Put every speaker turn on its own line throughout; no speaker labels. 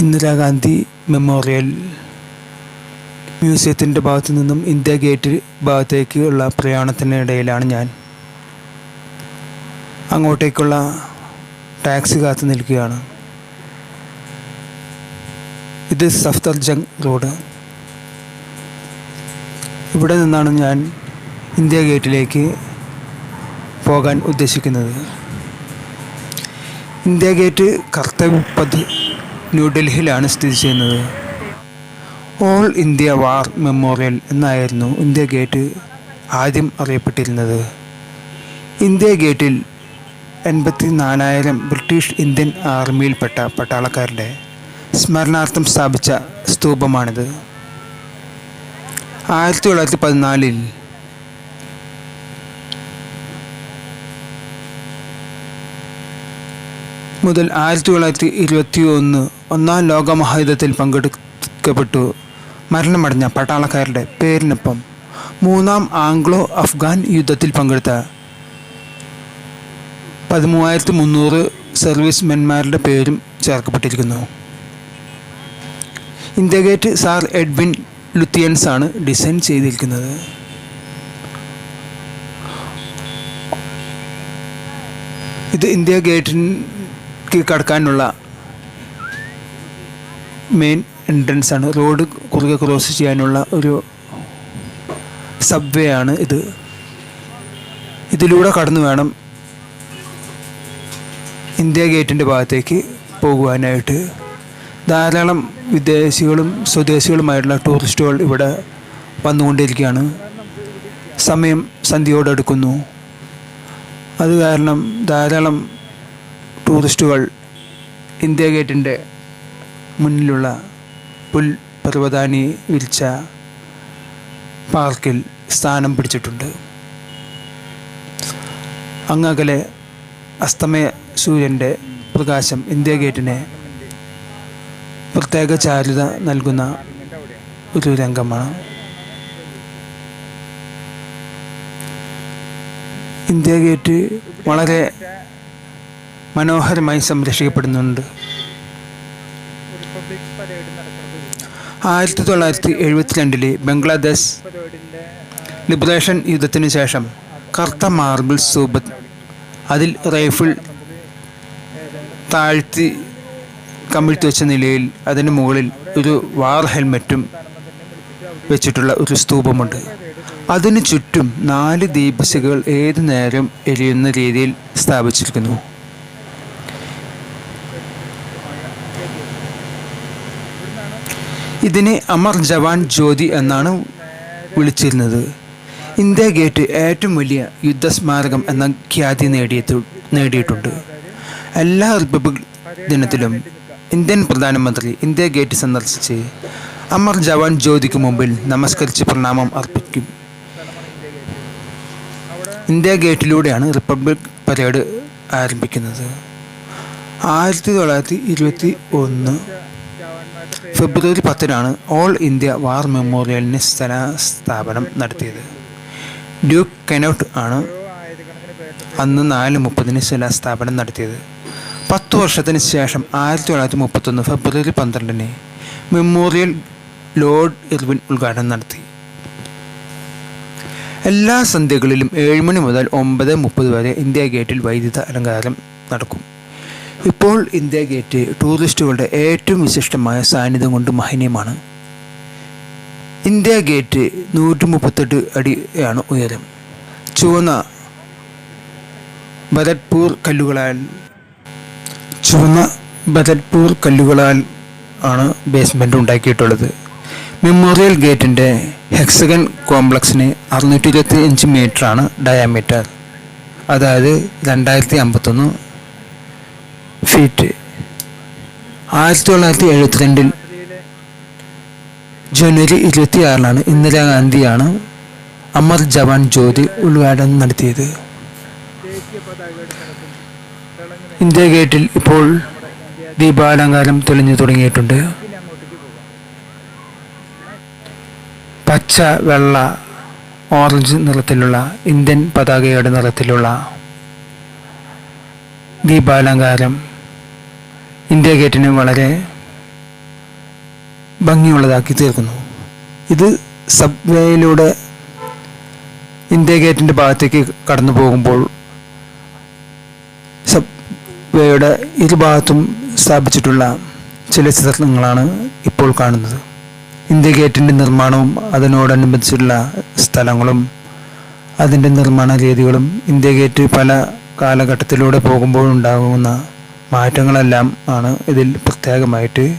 Indira Gandhi memorial മ്യൂസിയത്തിന്റെ ഭാഗത്തു നിന്നും India gate ഭാഗത്തേക്കുള്ള പ്രയാണത്തിനിടയിലാണ് ഞാൻ. അങ്ങോട്ടേക്കുള്ള ടാക്സി കാത്തു നിൽക്കുകയാണ്. ഇത് സഫ്തർ ജംഗ് റോഡ്. ഇവിടെ നിന്നാണ് ഞാൻ ഇന്ത്യ ഗേറ്റിലേക്ക് പോകാൻ ഉദ്ദേശിക്കുന്നത്. ഇന്ത്യ ഗേറ്റ് കർത്തവ്യ പഥ് ന്യൂഡൽഹിയിലാണ് സ്ഥിതി ചെയ്യുന്നത്. ഓൾ ഇന്ത്യ വാർ മെമ്മോറിയൽ എന്നായിരുന്നു ഇന്ത്യ ഗേറ്റ് ആദ്യം അറിയപ്പെട്ടിരുന്നത്. ഇന്ത്യ ഗേറ്റിൽ എൺപത്തി നാലായിരം ബ്രിട്ടീഷ് ഇന്ത്യൻ ആർമിയിൽപ്പെട്ട പട്ടാളക്കാരുടെ സ്മരണാർത്ഥം സ്ഥാപിച്ച സ്തൂപമാണിത്. ആയിരത്തി തൊള്ളായിരത്തി പതിനാലിൽ മുതൽ ആയിരത്തി തൊള്ളായിരത്തി ഇരുപത്തി ഒന്ന് ഒന്നാം ലോകമഹായുദ്ധത്തിൽ പങ്കെടുക്കപ്പെട്ടു. മരണമടഞ്ഞ പട്ടാളക്കാരുടെ പേരിനൊപ്പം മൂന്നാം ആംഗ്ലോ അഫ്ഗാൻ യുദ്ധത്തിൽ പങ്കെടുത്ത പതിമൂവായിരത്തി മുന്നൂറ് സർവീസ് മെന്മാരുടെ പേരും ചേർക്കപ്പെട്ടിരിക്കുന്നു. India gate Sir Edwin Lutyens ആണ് ഡിസൈൻ ചെയ്തിരിക്കുന്നത്. ഇത് ഇന്ത്യ ഗേറ്റിന് കടക്കാനുള്ള മെയിൻ എൻട്രൻസ് ആണ്. റോഡ് കുറുകെ ക്രോസ് ചെയ്യാനുള്ള ഒരു സബ്വേ ആണ് ഇത്. ഇതിലൂടെ കടന്നു വേണം ഇന്ത്യ ഗേറ്റിന്റെ ഭാഗത്തേക്ക് പോകുവാനായിട്ട്. ധാരാളം വിദേശികളും സ്വദേശികളുമായിട്ടുള്ള ടൂറിസ്റ്റുകൾ ഇവിടെ വന്നുകൊണ്ടിരിക്കുകയാണ്. സമയം സന്ധ്യയോടടുക്കുന്നു. അത് കാരണം ധാരാളം ടൂറിസ്റ്റുകൾ ഇന്ത്യ ഗേറ്റിന്റെ മുന്നിലുള്ള പുൽ പർവതാനി വിരിച്ച പാർക്കിൽ സ്ഥാനം പിടിച്ചിട്ടുണ്ട്. അങ്ങകലെ അസ്തമയ സൂര്യന്റെ പ്രകാശം ഇന്ത്യ ഗേറ്റിനെ പ്രത്യേക ചാരുത നൽകുന്ന ഒരു രംഗമാണ്. ഇന്ത്യ ഗേറ്റ് വളരെ മനോഹരമായി സംരക്ഷിക്കപ്പെടുന്നുണ്ട്. ആയിരത്തി തൊള്ളായിരത്തി എഴുപത്തിരണ്ടിലെ ബംഗ്ലാദേശ് ലിബറേഷൻ യുദ്ധത്തിന് ശേഷം കറുത്ത മാർബിൾ സ്തൂപ അതിൽ റൈഫിൾ താഴ്ത്തി കമിഴ്ത്തി വെച്ച നിലയിൽ അതിന് മുകളിൽ ഒരു വാർ ഹെൽമെറ്റും വെച്ചിട്ടുള്ള ഒരു സ്തൂപമുണ്ട്. അതിനു ചുറ്റും നാല് ദീപശികൾ ഏതു നേരം എരിയുന്ന രീതിയിൽ സ്ഥാപിച്ചിരിക്കുന്നു. ഇതിനെ അമർ ജവാൻ ജ്യോതി എന്നാണ് വിളിച്ചിരുന്നത്. ഇന്ത്യ ഗേറ്റ് ഏറ്റവും വലിയ യുദ്ധസ്മാരകം എന്ന ഖ്യാതി നേടിയത് നേടിയിട്ടുണ്ട്. എല്ലാ റിപ്പബ്ലിക് ദിനത്തിലും ഇന്ത്യൻ പ്രധാനമന്ത്രി ഇന്ത്യ ഗേറ്റ് സന്ദർശിച്ച് അമർ ജവാൻ ജ്യോതിക്ക് മുമ്പിൽ നമസ്കരിച്ച് പ്രണാമം അർപ്പിക്കും. ഇന്ത്യ ഗേറ്റിലൂടെയാണ് റിപ്പബ്ലിക് പരേഡ് ആരംഭിക്കുന്നത്. ആയിരത്തി തൊള്ളായിരത്തി ഇരുപത്തി ഒന്ന് ഫെബ്രുവരി പത്തിനാണ് ഓൾ ഇന്ത്യ വാർ മെമ്മോറിയലിന് സ്ഥാപനം നടത്തിയത്. ഡ്യൂക്ക് കെനോട്ട് ആണ് അന്ന് നാല് മുപ്പതിന് ശിലാസ്ഥാപനം നടത്തിയത്. പത്ത് വർഷത്തിന് ശേഷം ആയിരത്തി തൊള്ളായിരത്തി മുപ്പത്തൊന്ന് ഫെബ്രുവരി പന്ത്രണ്ടിന് മെമ്മോറിയൽ ലോർഡ് ഇർവിൻ ഉദ്ഘാടനം നടത്തി. എല്ലാ സന്ധ്യകളിലും ഏഴ് മണി മുതൽ ഒമ്പത് മുപ്പത് വരെ ഇന്ത്യ ഗേറ്റിൽ വൈദ്യുത അലങ്കാരം നടക്കും. ഇപ്പോൾ ഇന്ത്യ ഗേറ്റ് ടൂറിസ്റ്റുകളുടെ ഏറ്റവും വിശിഷ്ടമായ സാന്നിധ്യം കൊണ്ട് മഹനീയമാണ്. ഇന്ത്യ ഗേറ്റ് നൂറ്റി മുപ്പത്തെട്ട് അടിയാണ് ഉയരം. ചുവന്ന ഭരത്പൂർ കല്ലുകളാൽ ചുവന്ന ഭരത്പൂർ കല്ലുകളാൽ ആണ് ബേസ്മെന്റ് ഉണ്ടാക്കിയിട്ടുള്ളത്. മെമ്മോറിയൽ ഗേറ്റിന്റെ ഹെക്സഗൺ കോംപ്ലക്സിന് അറുന്നൂറ്റി ഇരുപത്തി അഞ്ച് മീറ്ററാണ് ഡയാമീറ്റർ അതായത് രണ്ടായിരത്തി അമ്പത്തൊന്ന് ഫീറ്റ്. ആയിരത്തി തൊള്ളായിരത്തി എഴുപത്തിരണ്ടിൽ ജനുവരി ഇരുപത്തിയാറിലാണ് ഇന്ദിരാഗാന്ധിയാണ് അമർ ജവാൻ ജ്യോതി ഉദ്ഘാടനം നടത്തിയത്. ഇന്ത്യ ഗേറ്റിൽ ഇപ്പോൾ ദീപാലങ്കാരം തെളിഞ്ഞു തുടങ്ങിയിട്ടുണ്ട്. പച്ച വെള്ള ഓറഞ്ച് നിറത്തിലുള്ള ഇന്ത്യൻ പതാകയുടെ നിറത്തിലുള്ള ദീപാലങ്കാരം ഇന്ത്യ ഗേറ്റിനെ വളരെ ഭംഗിയുള്ളതാക്കി തീർക്കുന്നു. ഇത് സബ്വേയിലൂടെ ഇന്ത്യ ഗേറ്റിന്റെ ഭാഗത്തേക്ക് കടന്നു പോകുമ്പോൾ സബ്വേയുടെ ഇരുഭാഗത്തും സ്ഥാപിച്ചിട്ടുള്ള ചില ചിത്രങ്ങളാണ് ഇപ്പോൾ കാണുന്നത്. ഇന്ത്യ ഗേറ്റിന്റെ നിർമ്മാണവും അതിനോടനുബന്ധിച്ചുള്ള സ്ഥലങ്ങളും അതിന്റെ നിർമ്മാണ രീതികളും ഇന്ത്യ ഗേറ്റ് പല കാലഘട്ടത്തിലൂടെ പോകുമ്പോൾ ഉണ്ടാകുന്ന മാറ്റങ്ങളെല്ലാം ആണ് ഇതിൽ പ്രത്യേകമായിട്ട്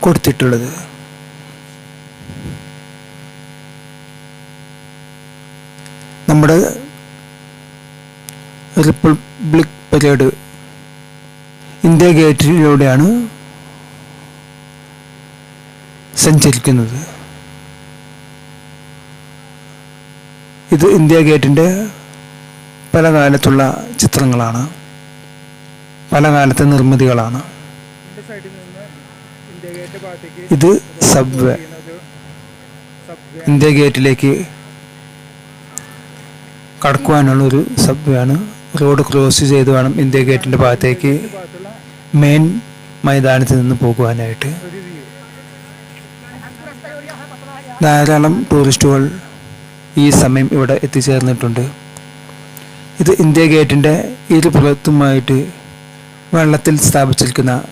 കൊടുത്തിട്ടുള്ളത്. നമ്മുടെ റിപ്പബ്ലിക് പരേഡ് ഇന്ത്യ ഗേറ്റിലൂടെയാണ് സഞ്ചരിക്കുന്നത്. ഇത് ഇന്ത്യ ഗേറ്റിന്റെ പല കാലത്തുള്ള ചിത്രങ്ങളാണ്. പല കാലത്തെ നിർമ്മിതികളാണ്. ഇത് സബ്വേ. ഇന്ത്യ ഗേറ്റിലേക്ക് കടക്കുവാനുള്ള ഒരു സബ്വേ ആണ് റോഡ് ക്രോസ് ചെയ്ത് വേണം ഇന്ത്യ ഗേറ്റിന്റെ ഭാഗത്തേക്ക് മെയിൻ മൈതാനത്ത് നിന്ന് പോകുവാനായിട്ട്. ധാരാളം ടൂറിസ്റ്റുകൾ ഈ സമയം ഇവിടെ എത്തിച്ചേർന്നിട്ടുണ്ട്. ഇത് ഇന്ത്യ ഗേറ്റിന്റെ ഇരുപുറത്തുമായിട്ട് വെള്ളത്തിൽ സ്ഥാപിച്ചിരിക്കുന്ന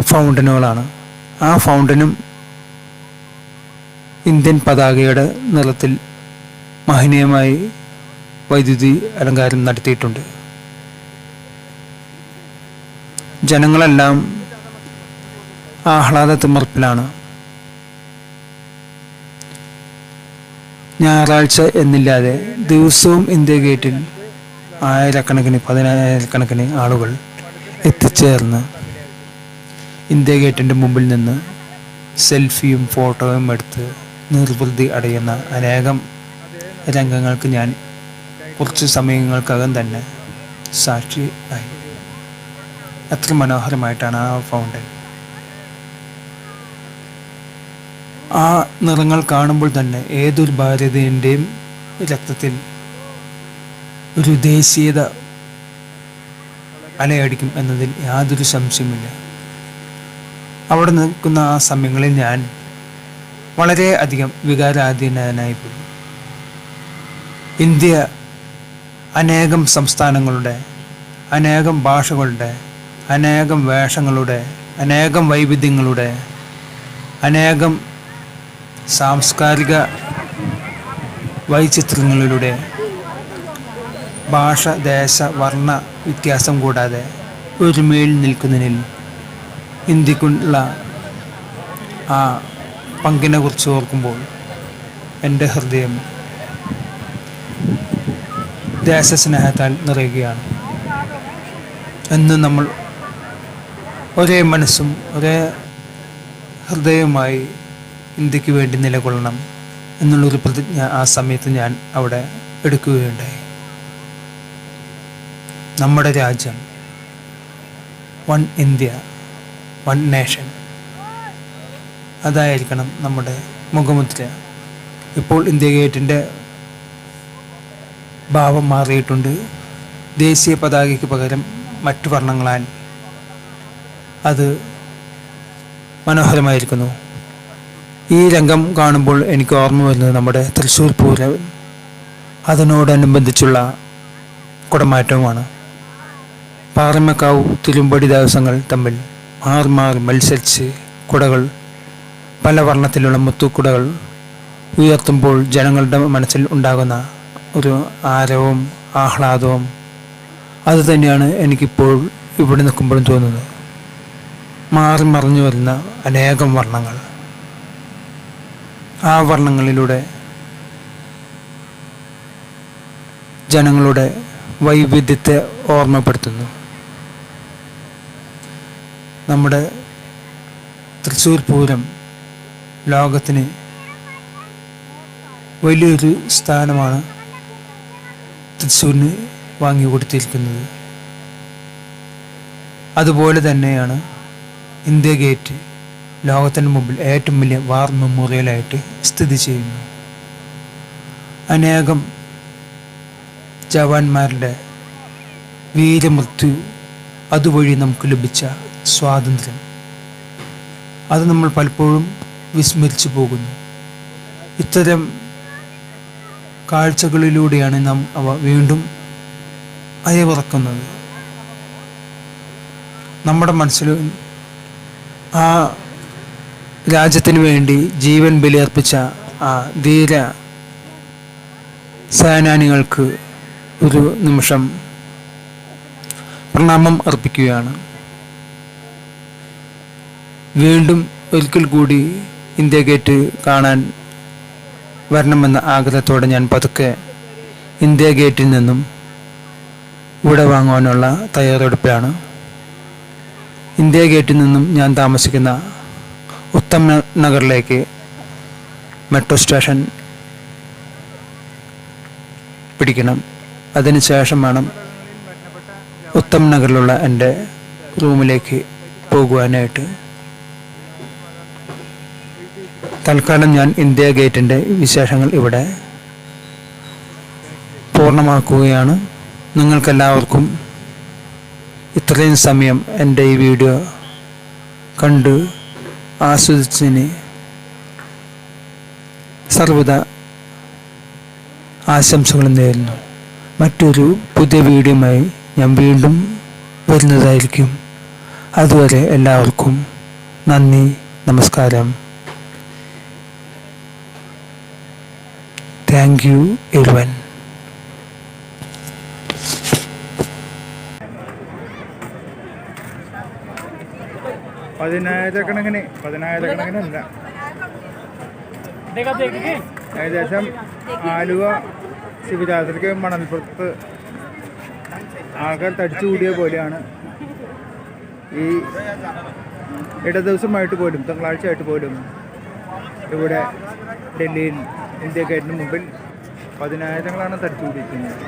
ഫൗണ്ടനുകളാണ്. ആ ഫൗണ്ടനും ഇന്ത്യൻ പതാകയുടെ നിറത്തിൽ മഹനീയമായി വൈദ്യുതി അലങ്കാരം നടത്തിയിട്ടുണ്ട്. ജനങ്ങളെല്ലാം ആഹ്ലാദ തിമർപ്പിലാണ്. ഞായറാഴ്ച എന്നില്ലാതെ ദിവസവും ഇന്ത്യ ഗേറ്റിൽ ആയിരക്കണക്കിന് പതിനായിരക്കണക്കിന് ആളുകൾ എത്തിച്ചേർന്ന് ഇന്ത്യ ഗേറ്റിന്റെ മുമ്പിൽ നിന്ന് സെൽഫിയും ഫോട്ടോയും എടുത്ത് നിർവൃതി അടയുന്ന അനേകം രംഗങ്ങൾക്ക് ഞാൻ കുറച്ച് സമയങ്ങൾക്കകം തന്നെ സാക്ഷി ആയി. അത്ര മനോഹരമായിട്ടാണ് ആ ഫൗണ്ടൻ ആ നിറങ്ങൾ കാണുമ്പോൾ തന്നെ ഏതൊരു ഭാരതീയന്റെയും രക്തത്തിൽ ഒരു ദേശീയത അലയടിക്കും എന്നതിൽ യാതൊരു സംശയമില്ല അവിടെ നിൽക്കുന്ന ആ സമയങ്ങളിൽ ഞാൻ വളരെ അധികം വികാരാധീനനായി പോയി. ഇന്ത്യ അനേകം സംസ്ഥാനങ്ങളുടെ അനേകം ഭാഷകളുടെ അനേകം വേഷങ്ങളുടെ അനേകം വൈവിധ്യങ്ങളുടെ അനേകം സാംസ്കാരിക വൈചിത്രങ്ങളിലൂടെ ഭാഷ ദേശ വർണ വ്യത്യാസം കൂടാതെ ഒരുമയിൽ നിൽക്കുന്നതിൽ ഇന്ത്യക്കുള്ള ആ പങ്കിനെ കുറിച്ച് ഓർക്കുമ്പോൾ എന്റെ ഹൃദയം ദേശസ്നേഹത്താൽ നിറയുകയാണ്. എന്ന് നമ്മൾ ഒരേ മനസ്സും ഒരേ ഹൃദയവുമായി ഇന്ത്യയ്ക്ക് വേണ്ടി നിലകൊള്ളണം എന്നുള്ളൊരു പ്രതിജ്ഞ ആ സമയത്ത് ഞാൻ അവിടെ എടുക്കുകയുണ്ടായി. നമ്മുടെ രാജ്യം. വൺ ഇന്ത്യ വൺ നേഷൻ അതായിരിക്കണം നമ്മുടെ മുഖമുദ്ര. ഇപ്പോൾ ഇന്ത്യ ഗേറ്റിന്റെ ഭാവം മാറിയിട്ടുണ്ട്. ദേശീയ പതാകയ്ക്ക് പകരം മറ്റു വർണങ്ങളാൽ അത് മനോഹരമായിരിക്കുന്നു. ഈ രംഗം കാണുമ്പോൾ എനിക്ക് ഓർമ്മ വരുന്നത് നമ്മുടെ തൃശ്ശൂർ പൂരം. അതിനോടനുബന്ധിച്ചുള്ള കുടമാറ്റവുമാണ്. പാറമക്കാവ് തിരുമ്പടി ദിവസങ്ങൾ തമ്മിൽ മാറി മാറി മത്സരിച്ച് കുടകൾ പല വർണത്തിലുള്ള മുത്തുക്കുടകൾ ഉയർത്തുമ്പോൾ ജനങ്ങളുടെ മനസ്സിൽ ഉണ്ടാകുന്ന ഒരു ആരവും ആഹ്ലാദവും അതുതന്നെയാണ് എനിക്കിപ്പോൾ ഇവിടെ നിൽക്കുമ്പോഴും തോന്നുന്നത്. മാറി മറിഞ്ഞു വരുന്ന അനേകം വർണങ്ങൾ. ആ വർണങ്ങളിലൂടെ ജനങ്ങളുടെ വൈവിധ്യത്തെ ഓർമ്മപ്പെടുത്തുന്നു. നമ്മുടെ തൃശ്ശൂർ പൂരം ലോകത്തിന് വലിയൊരു സ്ഥാനമാണ് തൃശ്ശൂരിന് വാങ്ങിക്കൊടുത്തിരിക്കുന്നത് അതുപോലെ തന്നെയാണ് ഇന്ത്യ ഗേറ്റ് ലോകത്തിന് മുമ്പിൽ ഏറ്റവും വലിയ വാർ മെമ്മോറിയലായിട്ട് സ്ഥിതി ചെയ്യുന്നു അനേകം ജവാന്മാരുടെ വീരമൃത്യു അതുവഴി നമുക്ക് ലഭിച്ച സ്വാതന്ത്ര്യം. അത് നമ്മൾ പലപ്പോഴും വിസ്മരിച്ചു പോകുന്നു. ഇത്തരം കാഴ്ചകളിലൂടെയാണ് നാം അവ വീണ്ടും അയവിറക്കുന്നത്. നമ്മുടെ മനസ്സിൽ ആ രാജ്യത്തിന് വേണ്ടി ജീവൻ ബലിയർപ്പിച്ച ആ ധീര സേനാനികൾക്ക് ഒരു നിമിഷം പ്രണാമം അർപ്പിക്കുകയാണ്. വീണ്ടും ഒരിക്കൽ കൂടി ഇന്ത്യ ഗേറ്റ് കാണാൻ വരണമെന്ന ആഗ്രഹത്തോടെ ഞാൻ പതുക്കെ ഇന്ത്യ ഗേറ്റിൽ നിന്നും ഇവിടെ വാങ്ങുവാനുള്ള തയ്യാറെടുപ്പിലാണ്. ഇന്ത്യ ഗേറ്റിൽ നിന്നും ഞാൻ താമസിക്കുന്ന ഉത്തമ നഗറിലേക്ക് മെട്രോ സ്റ്റേഷൻ പിടിക്കണം. അതിനുശേഷം വേണം ഉത്തമ നഗറിലുള്ള എന്റെ റൂമിലേക്ക് പോകുവാനായിട്ട്. തൽക്കാലം ഞാൻ ഇന്ത്യ ഗേറ്റിന്റെ വിശേഷങ്ങൾ ഇവിടെ പൂർണമാക്കുകയാണ്. നിങ്ങൾക്കെല്ലാവർക്കും ഇത്രയും സമയം എന്റെ ഈ വീഡിയോ കണ്ട് ആസ്വദിച്ചതിന് സർവത ആശംസകൾ നേരുന്നു. മറ്റൊരു പുതിയ വീഡിയോയുമായി ഞാൻ വീണ്ടും വരുന്നതായിരിക്കും. അതുവരെ എല്ലാവർക്കും നന്ദി നമസ്കാരം. താങ്ക് യു എവൻ
പതിനായിരക്കണക്കിന് പതിനായിരക്കണക്കിനല്ല ഏകദേശം ആലുവ ശിവരാത്രിക്ക് മണൽപ്പുറത്ത് ആൾക്കാർ തടിച്ചു കൂടിയ പോലെയാണ്. ഈ ഇടദിവസമായിട്ട് പോലും തിങ്കളാഴ്ചയായിട്ട് പോലും ഇവിടെ ഡൽഹിയിൽ ഇന്ത്യ ഗേറ്റിന് മുമ്പിൽ പതിനായിരങ്ങളാണ് തടിച്ചു കൂടിയിരിക്കുന്നത്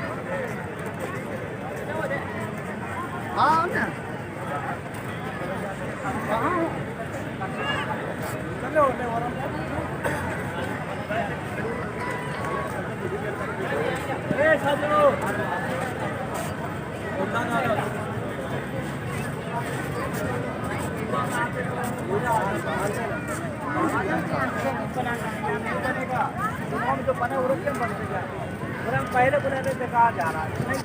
八家了